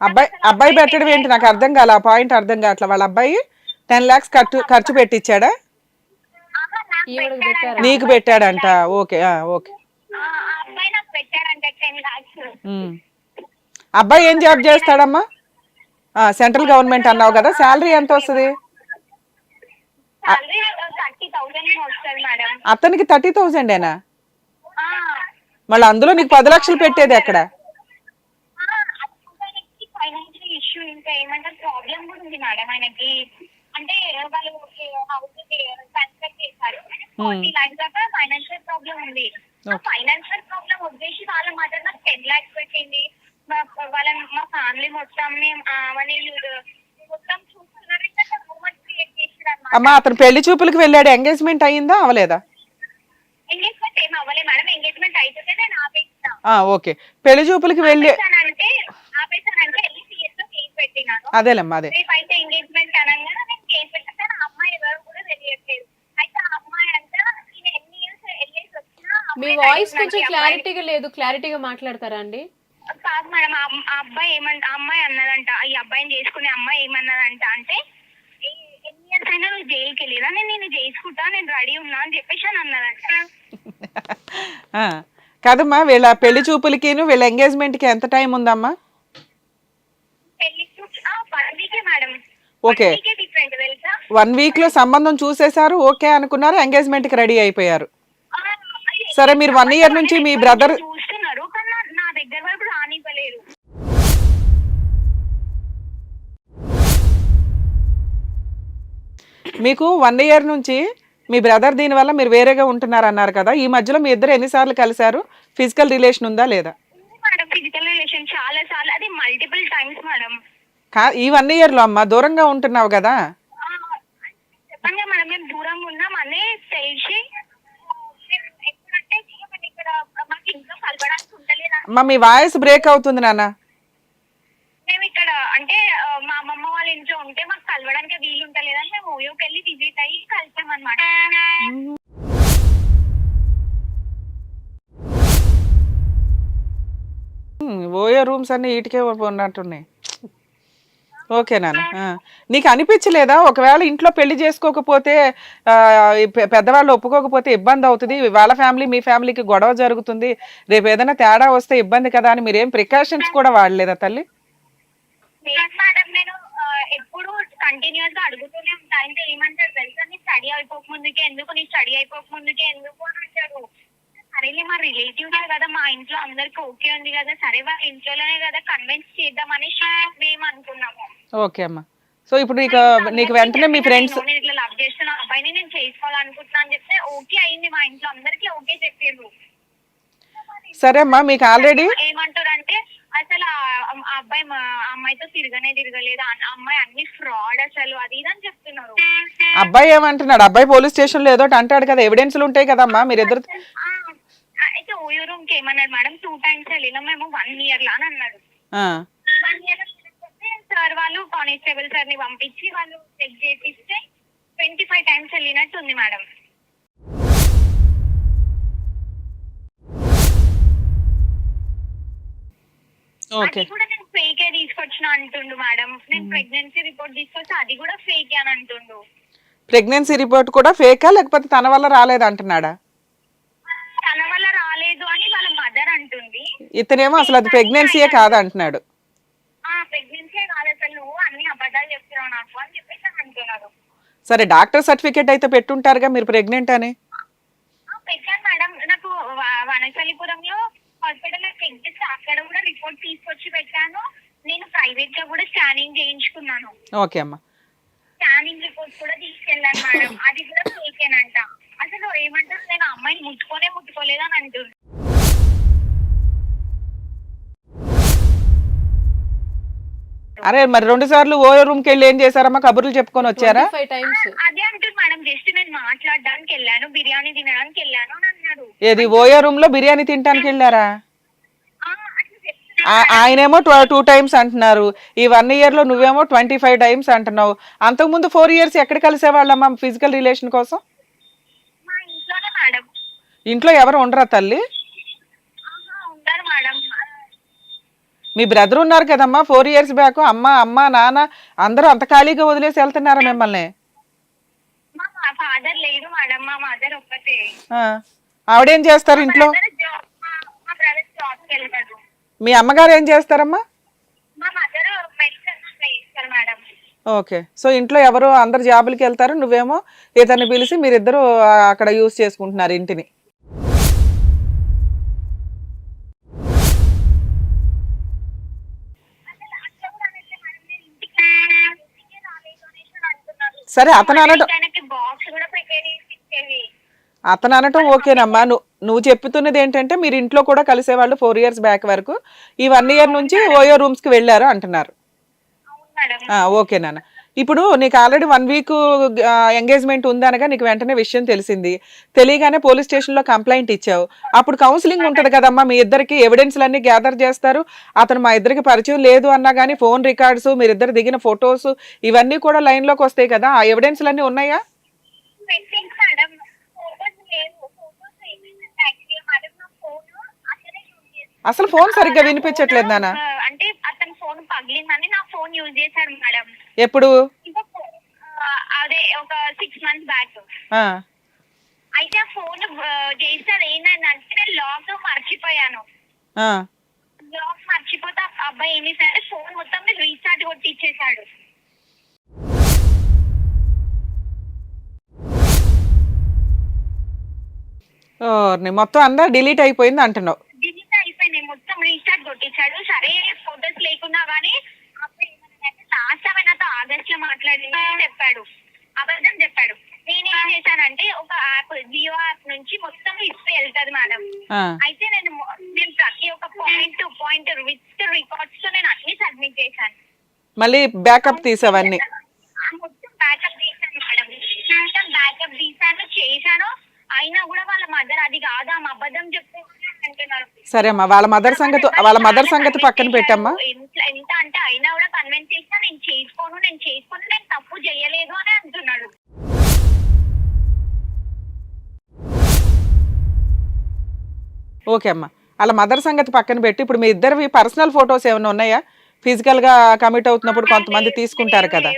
అబ్బాయి అబ్బాయి పెట్టడం ఏంటి? నాకు అర్థం కాలే. ఆ పాయింట్ అర్థం కావట్లే. వాళ్ళ అబ్బాయి టెన్ లాక్స్ ఖర్చు ఖర్చు పెట్టించాడా నాకు పెట్టాడంట. ఓకే. ఓకే. అబ్బాయి ఏం జాబ్ చేస్తాడమ్మా? సెంట్రల్ గవర్నమెంట్ అన్నావు కదా. శాలరీ ఎంత వస్తుంది? అతనికి థర్టీ థౌజండేనా? ఆ, మళ్ళీ అందులో నీకు పది లక్షలు పెట్టేది ఎక్కడ ఆ, అతనికి ఫైనాన్షియల్ ఇష్యూ ఇంకా ఏమంటారు ప్రాబ్లం కూడా ఉంది మేడం ఆయనకి. అంటే వాళ్ళు హౌస్ కన్స్ట్రక్ట్ చేశారు. ఫార్టీ లాక్స్ దాకా ఫైనాన్షియల్ ప్రాబ్లం ఉంది. ఫైనాన్షియల్ ప్రాబ్లం వదిలేసి వాళ్ళ మదర్ నాకు టెన్ లాక్స్ పెట్టింది. వాళ్ళ మా ఫ్యామిలీ మొత్తం మొత్తం చూస్తున్నారు అమ్మా అతను పెళ్ళి చూపులకు వెళ్ళాడు. ఎంగేజ్మెంట్ అయ్యిందా అవలేదా ఎంగేజ్మెంట్ ఏం అవ్వలే మేడం. ఎంగేజ్మెంట్ అయితే నేను ఆ, ఓకే. పెళ్ళి చూపులకి వెళ్ళి ఆపేసానంటే ఆపేసానంటే వెళ్ళి సిఎస్లో కేసు పెట్టినాను. అదేలేమ్మా అదే. రేపు అయితే ఎంగేజ్మెంట్ అనగానే నేను కేసు పెట్టాను కానీ ఆ అమ్మాయి ఎవరు కూడా తెలియట్లేదు. అయితే ఆ అమ్మాయి అంతా నేను ఎన్ని ఇయర్స్ వెళ్ళేసి వచ్చినా ఆ మీ అమ్మాయి వాయిస్ నాకు కొంచెం ఈ క్లారిటీగా లేదు క్లారిటీగా మాట్లాడతారా అండి? కాదు మేడం ఆ అమ్- ఆ అబ్బాయి ఏమంట ఆ అమ్మాయి అన్నదంట ఈ అబ్బాయిని చేసుకునే అమ్మాయి ఏమన్నదంట అంటే "ఏ- ఎన్ని ఇయర్స్ అయినా నువ్వు జైలుకి వెళ్ళిరా నేను నేను చేసుకుంటా నేను రెడీ ఉన్నా అని చెప్పేసి అని అన్నదంట ఆ, కాదమ్మా వీళ్ళ పెళ్ళి చూపులకిను వీళ్ళ ఎంగేజ్మెంట్కి ఎంత టైం ఉందమ్మా పెళ్ళి వన్ వీకే మేడం ఓకే. వన్ వీక్లో సంబంధం చూసేశారు ఓకే అనుకున్నారు ఎంగేజ్మెంట్కి రెడీ అయిపోయారు. సరే మీరు one year నుంచి మీ brother- చూస్తున్నారు? కానీ నా- నా దగ్గర వరకు రానివ్వలేరు మీకు వన్ ఇయర్ నుంచి మీ బ్రదర్ దీనివల్ల మీరు వేరేగా ఉంటున్నారు అన్నారు కదా ఈ మధ్యలో మీ ఇద్దరు ఎన్నిసార్లు కలిశారు? ఫిజికల్ రిలేషన్ ఉందా లేదా? ఫిజికల్ రిలేషన్ చాలా సార్లు. అది మల్టిపుల్ టైమ్స్ మేడం కా ఈ వన్ ఇయర్లో అమ్మా దూరంగా ఉంటున్నావు కదా? చెప్పండి మేడం మేము దూరంగా ఉన్నాం అనే తెలిసి అమ్మా మీ వాయిస్ బ్రేక్ అవుతుంది నాన్న. మేము ఇక్కడ అంటే మా అమ్మమ్మ వాళ్ళ ఇంట్లో ఉంటే మాకు కలవడానికి వీలు ఉంటలేదని మేము ఓయోకి వెళ్ళి విజిట్ అయ్యి కలిసాం అనమాట ఉమ్, ఓయో రూమ్స్ అన్ని ఇటుకే ఉన్నట్టున్నాయి ఓకే నాన్న. నీకు అనిపించలేదా ఒకవేళ ఇంట్లో పెళ్ళి చేసుకోకపోతే పెద్దవాళ్ళు ఒప్పుకోకపోతే ఇబ్బంది అవుతుంది. వాళ్ళ ఫ్యామిలీ మీ ఫ్యామిలీకి గొడవ జరుగుతుంది. రేపు ఏదైనా తేడా వస్తే ఇబ్బంది కదా అని మీరేం ప్రికాషన్స్ కూడా వాడలేదా తల్లి? మేడం నేను ఎప్పుడు కంటిన్యూస్గా అడుగుతూనే ఉంటా. అంటే ఏమంటారు తెలుసా? నీ స్టడీ అయిపోక ముందుకే ఎందుకు? నీ స్టడీ అయిపోక ముందుకే ఎందుకు అని అంటారు. సరేలే మా రిలేటివ్స్ కదా మా ఇంట్లో అందరికి ఓకే ఉంది కదా సరే వాళ్ళ ఇంట్లోనే కదా కన్విన్స్ చేద్దామని మేము అనుకున్నాము. ఓకే అమ్మా. సో ఇప్పుడు నీకు నీకు వెంటనే మీ ఫ్రెండ్స్ నేను ఇట్లా లవ్ చేస్తున్న అబ్బాయిని నేను చేసుకోవాలనుకుంటున్నా అని చెప్తే ఓకే అయింది మా ఇంట్లో అందరికి ఓకే చెప్పారు సరే అమ్మా మీకు ఆల్రెడీ ఏమంటారు అంటే అసలు ఆ- అబ్బాయి మా అమ్మాయితో తిరగనే తిరగలేదు ఆ అమ్మాయి అన్ని ఫ్రాడ్ అసలు అది ఇది అని చెప్తున్నారు. అబ్బాయి ఏమంటున్నాడు? అబ్బాయి పోలీస్ స్టేషన్లో ఏదో ఒకటి అంటాడు కదా ఎవిడెన్స్లు ఉంటాయి కదమ్మా మీరిద్దరు ఆ, అయితే ఓయో రూమ్కి ఏమన్నాడు మేడం టూ టైమ్స్ వెళ్ళినాం మేము వన్ ఇయర్ లా అని అన్నాడు. వన్ ఇయర్ సార్ వాళ్ళు కానిస్టేబుల్ సార్ని పంపించి వాళ్ళు చెక్ చేపిస్తే ట్వంటీ ఫైవ్ టైమ్స్ వెళ్ళినట్టు ఉంది మేడం. అది కూడా నేను ఫేకే తీసుకొచ్చిన అంటుండు మేడం. నేను ప్రెగ్నెన్సీ రిపోర్ట్ తీసుకొస్తే అది కూడా ఫేకే అని అంటుండు. ప్రెగ్నెన్సీ రిపోర్ట్ కూడా ఫేకా లేకపోతే తన వల్ల రాలేదు అంటున్నాడా తన వల్ల రాలేదు అని వాళ్ళ మదర్ అంటుంది ఇతనేమో అసలు అది ప్రెగ్నెన్సీయే కాదు అంటున్నాడు ఆ ప్రెగ్నెన్సీ కాదు అసలు నువ్వు అన్ని అబద్ధాలు చెప్తున్నావు నాకు అని చెప్పేసి సరే డాక్టర్ సర్టిఫికేట్ అయితే పెట్టుంటారుగా మీరు ప్రెగ్నెంట్ అని? పెట్టాను మేడం. నాకు వనశలిపురంలో హాస్పిటల్ చెక్ చేసి అక్కడ కూడా రిపోర్ట్ తీసుకొచ్చి పెట్టాను. నేను ప్రైవేట్గా కూడా స్కానింగ్ చేయించుకున్నాను. ఓకే అమ్మా. స్కానింగ్ రిపోర్ట్ కూడా తీసుకెళ్ళాను మేడం. అది కూడా ఫేకేనంట అసలు ఏమంటారు? నేను అమ్మాయిని ముట్టుకోనే ముట్టుకోలేదు అని అరే మరి రెండు సార్లు ఓ రూమ్కి వెళ్ళి ఏం చేశారమ్మా? కబుర్లు చెప్పుకొని వచ్చారా? ఫైవ్ టైమ్స్ అదే అంటుంది మేడం. జస్ట్ నేను మాట్లాడడానికి వెళ్ళాను బిర్యానీ తినడానికి వెళ్ళాను అని అన్నాడు. ఏది ఓయో రూమ్లో బిర్యానీ తినడానికి వెళ్ళారా? ఆ, అట్లా చెప్తున్నా ఆ- ఆయనేమో టూ టైమ్స్ అంటున్నారు. ఈ వన్ ఇయర్లో నువ్వేమో ట్వంటీ ఫైవ్ టైమ్స్ అంటున్నావు. అంతకుముందు ఫోర్ ఇయర్స్ ఎక్కడ కలిసేవాళ్ళమ్మా ఫిజికల్ రిలేషన్ కోసం? మా ఇంట్లోనే మేడం. ఇంట్లో ఎవరు ఉండరా తల్లి ఆహా, ఉంటారు మేడం మీ బ్రదర్ ఉన్నారు కదమ్మా ఫోర్ ఇయర్స్ బ్యాక్ అమ్మ అమ్మ నాన్న అందరూ అంత ఖాళీగా వదిలేసి వెళ్తున్నారా మిమ్మల్ని? మా ఫాదర్ లేడు మేడం మా మదర్ ఒక్కతే. ఆ. ఆవిడేం చేస్తారు ఇంట్లో? మా అమ్మగారు ఏం చేస్తారమ్మా? ఓకే. సో ఇంట్లో ఎవరు అందరు జాబులకి వెళ్తారు నువ్వేమో ఇతన్ని పిలిచి మీరిద్దరు అక్కడ యూజ్ చేసుకుంటున్నారు ఇంటిని. సరే అతను అనటం ఆయనకి బాక్స్ కూడా ప్రిపేర్ చేసి ఇచ్చేది. అతను అనటం ఓకేనమ్మా నువ్వు నువ్వు చెప్తున్నది ఏంటంటే మీరు ఇంట్లో కూడా కలిసేవాళ్ళు ఫోర్ ఇయర్స్ బ్యాక్ వరకు. ఈ వన్ ఇయర్ నుంచి ఓయో రూమ్స్కి వెళ్ళారు అంటున్నారు. ఓకే నాన్న. ఇప్పుడు నీకు ఆల్రెడీ వన్ వీక్ ఎంగేజ్మెంట్ ఉందనగా నీకు వెంటనే విషయం తెలిసింది. తెలియగానే పోలీస్ స్టేషన్లో కంప్లైంట్ ఇచ్చావు. అప్పుడు కౌన్సిలింగ్ ఉంటుంది కదమ్మా మీ ఇద్దరికి ఎవిడెన్స్లన్నీ గ్యాదర్ చేస్తారు. అతను మా ఇద్దరికి పరిచయం లేదు అన్నా కానీ ఫోన్ రికార్డ్స్ మీరిద్దరు దిగిన ఫొటోస్ ఇవన్నీ కూడా లైన్లోకి వస్తాయి కదా. ఆ ఎవిడెన్స్లన్నీ ఉన్నాయా? అసలే ఫోన్ సరిగ్గా వినిపించట్లేదు నాన్న అంటే అతని ఫోన్ పగిలిందని నా ఫోన్ యూజ్ చేశాడు మేడం ఎప్పుడు? అదే ఒక సిక్స్ మంత్స్ బ్యాక్ అయితే ఆ ఫోన్ చేసాడు ఏంటంటే నేను లాక్ మర్చిపోయాను లాక్ మర్చిపోతే అబ్బాయి ఏం చేశాడంటే ఫోన్ మొత్తం రీఛార్జ్ కొట్టి ఇచ్చేసాడు ఓర్ని మొత్తం అంతా డిలీట్ అయిపోయింది అంటున్నావు. డిలీట్ అయిపోయినాయి మొత్తం రీఛార్జ్ కొట్టించాడు సరే ఫోటోస్ లేకున్నా కానీ అప్పుడు ఏమన్నాడంటే లాస్ట్ టైం నాతో ఆగస్ట్లో మాట్లాడింది చెప్పాడు. అబద్ధం చెప్పాడు. నేనేం చేశానంటే ఒక యాప్ జియో యాప్ నుంచి మొత్తం హిస్టరీ వెళ్తుంది మేడం. అయితే నేను నేను ప్రతి ఒక్క పాయింట్ పాయింట్ విత్ రికార్డ్స్తో నేను అన్ని సబ్మిట్ చేశాను. మళ్ళీ బ్యాకప్ తీసావన్నీ? మొత్తం బ్యాకప్ తీశాను మేడం. మొత్తం బ్యాకప్ చేశాను. అయినా కూడా వాళ్ళ మదర్ అది కాదు అబద్ధం చెప్తే అంటున్నారు. సరే అమ్మా వాళ్ళ మదర్ సంగతి వాళ్ళ మదర్ సంగతి పక్కన పెట్టమ్మా. ఎంత అంటే అయినా కూడా కన్విన్స్ చేసినా నేను చేసుకోను నేను చేసుకోను నేను తప్పు చేయలేదు అని అంటున్నాడు. ఓకే అమ్మా. వాళ్ళ మదర్ సంగతి పక్కన పెట్టి ఇప్పుడు మీ ఇద్దరివి పర్సనల్ ఫొటోస్ ఏమైనా ఉన్నాయా? ఫిజికల్గా కమిట్ అవుతున్నప్పుడు కొంతమంది తీసుకుంటారు కదా.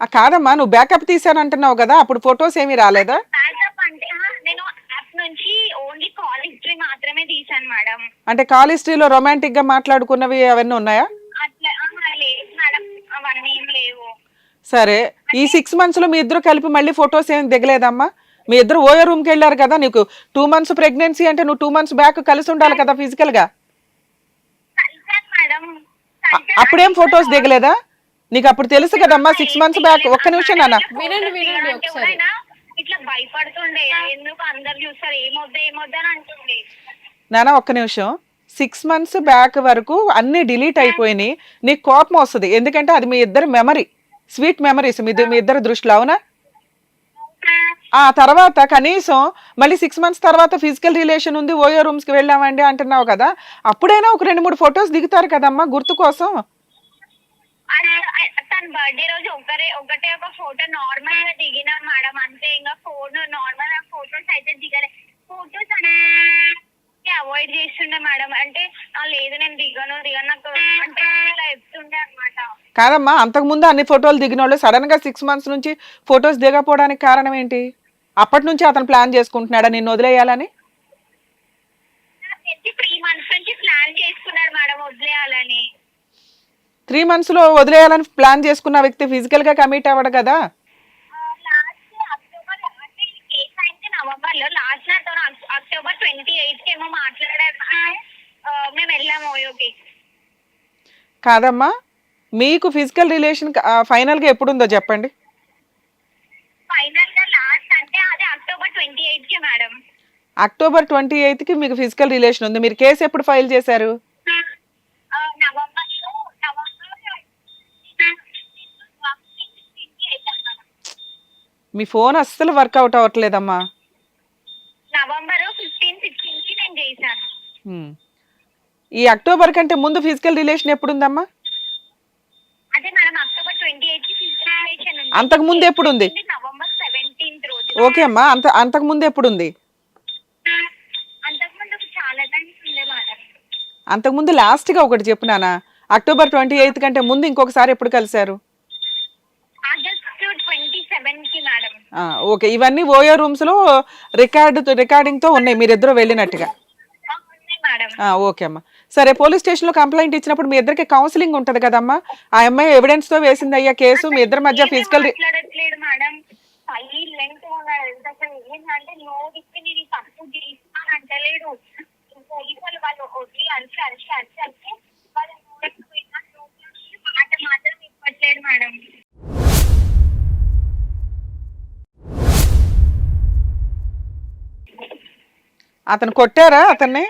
ఆ, కాదమ్మా నువ్వు బ్యాకప్ తీసానంటున్నావు కదా అప్పుడు ఫొటోస్ ఏమీ రాలేదా? నేను యాప్ నుంచి హిస్టరీ మాత్రమే తీసాను మేడం. అంటే కాల్ హిస్టరీలో రొమాంటిక్గా మాట్లాడుకున్నవి అవన్నీ ఉన్నాయా? అట్లా ఆ, లేదు మేడం. అవన్నీ ఏం లేవు. సరే ఈ సిక్స్ మంత్స్లో మీ ఇద్దరు కలిపి మళ్ళీ ఫొటోస్ ఏం దిగలేదమ్మా? మీ ఇద్దరు ఓయో రూమ్కి వెళ్ళారు కదా నీకు టూ మంత్స్ ప్రెగ్నెన్సీ అంటే నువ్వు టూ మంత్స్ బ్యాక్ కలిసి ఉండాలి కదా ఫిజికల్గా? కలిసాను మేడం. అప్పుడేం ఫొటోస్ దిగలేదా? నీకు అప్పుడు తెలుసు కదమ్మా సిక్స్ మంత్స్ బ్యాక్ ఒక్క నిమిషం నాన్న వినండి, వినండి ఒకసారి. ఇట్లా భయపడుతుండే. ఎందుకు అందరు చూస్తారు? ఏమొద్దా ఏమొద్దా అని నాన్న ఒక్క నిమిషం. సిక్స్ మంత్స్ బ్యాక్ వరకు అన్ని డిలీట్ అయిపోయినాయి. నీకు కోపం వస్తుంది. ఎందుకంటే అది మీ ఇద్దరు మెమరీ స్వీట్ మెమరీస్ మీ ఇద్దరు- మీ ఇద్దరు దృష్టిలో అవునా? ఆ. తర్వాత కనీసం మళ్ళీ సిక్స్ మంత్స్ తర్వాత ఫిజికల్ రిలేషన్ ఉంది. ఓయో రూమ్స్కి వెళ్ళామండి అంటున్నావు కదా. అప్పుడైనా ఒక రెండు మూడు ఫొటోస్ దిగుతారు కదమ్మా గుర్తు కోసం. తన బర్త్డే రోజు ఒకరే ఒకటే ఒక ఫోటో నార్మల్గా దిగినా మేడం అంతే ఇంకా ఫోన్ నార్మల్గా ఫోటోస్ అయితే దిగలే. ఫోటోస్ అంటే అవాయిడ్ చేస్తుండే మేడం అంటే "ఆ, లేదు నేను దిగను దిగను నాకు అంటే ఇలా చెప్తుండే అనమాట కాదమ్మా అంతకుముందు అన్ని ఫోటోలు దిగిన వాళ్ళు సడన్గా సిక్స్ మంత్స్ నుంచి ఫొటోస్ దిగకపోవడానికి కారణం ఏంటి? అప్పటి నుంచి అతను ప్లాన్ చేసుకుంటున్నాడా? నిన్ను వదిలేయాలని? త్రీ మంత్స్ నుంచి ప్లాన్ చేసుకున్నాడు మేడం వదిలేయాలని. త్రీ మంత్స్లో వదిలేయాలని ప్లాన్ చేసుకున్న వ్యక్తి ఫిజికల్గా కమిట్ అవ్వడు కదా? లాస్ట్ అక్టోబర్ అంటే కేసు అయితే నవంబర్లో లాస్ట్ నాతో అక్టోబర్ ట్వంటీ కి ఏమో మేము వెళ్ళాము కాదమ్మా మీకు ఫిజికల్ రిలేషన్ ఫైనల్గా ఎప్పుడుందో చెప్పండి. ఫైనల్గా లాస్ట్ అంటే అది అక్టోబర్ ట్వంటీ కి మేడం. అక్టోబర్ ట్వంటీ ఎయిత్కి మీకు ఫిజికల్ రిలేషన్ ఉంది. మీరు కేసు ఎప్పుడు ఫైల్ చేశారు ఆ, నవంబర్లో నవంబర్ మీ ఫోన్ అస్సలు వర్కౌట్ అవ్వట్లేదమ్మా. నవంబర్ ఫిఫ్టీన్ సిక్స్టీన్కి నేను చేశాను. ఈ అక్టోబర్ కంటే ముందు ఫిజికల్ రిలేషన్ ఎప్పుడుందమ్మా? అదే మేడం అక్టోబర్ ట్వంటీ ఎయిత్కి ఫిజికల్ అంతకు ముందు ఎప్పుడు ఉంది? నవంబర్ సెవెంటీన్త్ రోజు ఓకే అమ్మా అంత అంతకు ముందు ఎప్పుడుంది? అంతకుముందు చాలా టైమ్స్ ఉండే మేడం. అంతకుముందు లాస్ట్గా ఒకటి చెప్పు నాన్న. అక్టోబర్ ట్వంటీ ఎయిత్ కంటే ముందు ఇంకొకసారి ఎప్పుడు కలిశారు ఆగస్ట్ ట్వంటీ సెవెన్కి మేడం ఆ, ఓకే. ఇవన్నీ ఓయో రూమ్స్లో రికార్డు రికార్డింగ్తో ఉన్నాయి. మీరిద్దరూ వెళ్ళినట్టుగా. ఓకే అమ్మా. సరే పోలీస్ స్టేషన్లో కంప్లైంట్ ఇచ్చినప్పుడు మీ ఇద్దరికి కౌన్సిలింగ్ ఉంటుంది కదమ్మా. ఆ అమ్మాయి ఎవిడెన్స్తో వేసింది అయ్యా కేసు. మీ ఇద్దరి మధ్య ఫిజికల్ మాట్లాడట్లేదు అతను కొట్టారా అతన్ని?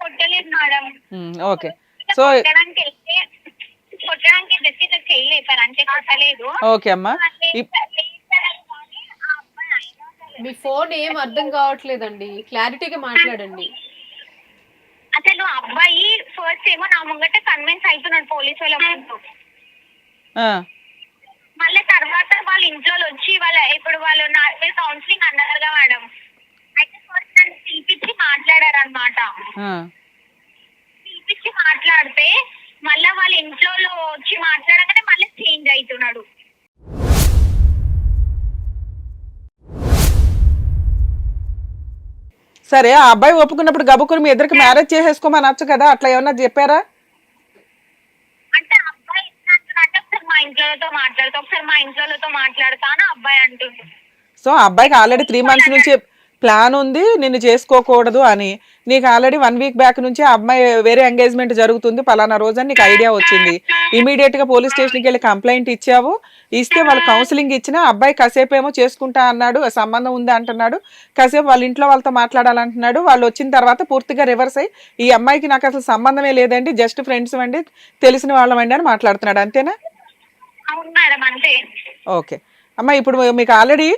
కొట్టలేదు మేడం. ఓకే. సో కొట్టడానికి వెళ్తే కొట్టడానికి జస్ట్ ఇట్లా కొట్టలేదు. ఓకే అమ్మా. మీ ఫోన్ ఏం అర్థం కావట్లేదండి. క్లారిటీగా మాట్లాడండి. అసలు అబ్బాయి ఫస్ట్ ఏమో నా ముంగట కన్విన్స్ అవుతున్నాడు పోలీసు వాళ్ళ ముందు. మళ్ళీ తర్వాత వాళ్ళ ఇంట్లో వచ్చి వాళ్ళ ఇప్పుడు వాళ్ళు నా కౌన్సిలింగ్ అన్నారుగా మేడం. అయితే ఫస్ట్ నన్ను పిలిపించి మాట్లాడారు అనమాట ఆ. పిలిపించి మాట్లాడితే మళ్ళీ వాళ్ళ ఇంట్లో వచ్చి మాట్లాడగానే మళ్ళీ చేంజ్ అవుతున్నాడు సరే ఆ అబ్బాయి ఒప్పుకున్నప్పుడు గబుక్కుని మీ ఇద్దరికి మ్యారేజ్ చేసేసుకోమనొచ్చు కదా? అట్లా ఏమన్నా చెప్పారా? అంటే అబ్బాయి ఒకసారి మా ఇంట్లోతో మాట్లాడుతా ఒకసారి మా ఇంట్లోతో మాట్లాడతా అని ఆ అబ్బాయి అంటుంది. సో అబ్బాయికి ఆల్రెడీ త్రీ మంత్స్ నుంచి ప్లాన్ ఉంది నిన్ను చేసుకోకూడదు అని. నీకు ఆల్రెడీ వన్ వీక్ బ్యాక్ నుంచి ఆ అమ్మాయి వేరే ఎంగేజ్మెంట్ జరుగుతుంది పలానా రోజు నీకు ఐడియా వచ్చింది. ఇమీడియట్గా పోలీస్ స్టేషన్కి వెళ్ళి కంప్లైంట్ ఇచ్చావు. ఇస్తే వాళ్ళు కౌన్సిలింగ్ ఇచ్చినా అబ్బాయి కాసేపు ఏమో చేసుకుంటా అన్నాడు సంబంధం ఉంది అంటున్నాడు. కాసేపు వాళ్ళ ఇంట్లో వాళ్ళతో మాట్లాడాలంటున్నాడు. వాళ్ళు వచ్చిన తర్వాత పూర్తిగా రివర్స్ అయ్యి ఈ అమ్మాయికి నాకు అసలు సంబంధమే లేదండి జస్ట్ ఫ్రెండ్స్ అండి తెలిసిన వాళ్ళమండి అని మాట్లాడుతున్నాడు. అంతేనా? ఓకే. అమ్మ ఇప్పుడు మీకు ఆల్రెడీ